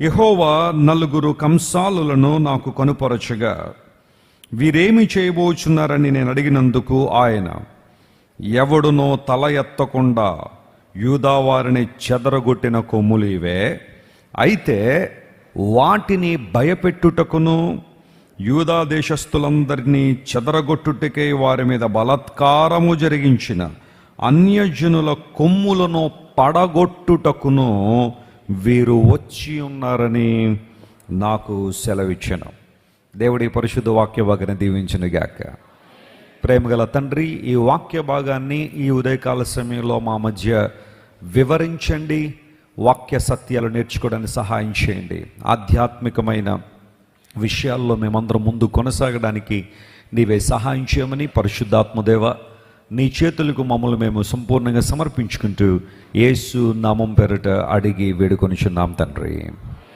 యహోవా నలుగురు కంసాలులను నాకు కనుపరచగా వీరేమి చేయబోచున్నారని నేను అడిగినందుకు ఆయన ఎవడునో తల ఎత్తకుండా యూదావారిని చెదరగొట్టిన కొమ్ములు ఇవే అయితే వాటిని భయపెట్టుటకును యూదా దేశస్థులందరినీ చెదరగొట్టుటకే వారి మీద బలత్కారము జరిగించిన అన్యజనుల కొమ్ములను పడగొట్టుటకును వీరు వచ్చి ఉన్నారని నాకు సెలవిచ్చాను. దేవుడి పరిశుద్ధ వాక్య భాగాన్ని దీవించిన గాక. ప్రేమగల తండ్రి ఈ వాక్య భాగాన్ని ఈ ఉదయకాల సమయంలో మా మధ్య వివరించండి. వాక్య సత్యాలు నేర్చుకోవడానికి సహాయం చేయండి. ఆధ్యాత్మికమైన విషయాల్లో మేమందరం ముందు కొనసాగడానికి నీవే సహాయం చేయమని పరిశుద్ధాత్మదేవ నీ చేతులకు మమ్మల్ని మేము సంపూర్ణంగా సమర్పించుకుంటూ యేసు నామం పెరట అడిగి వేడుకొనిచున్నాం తండ్రి.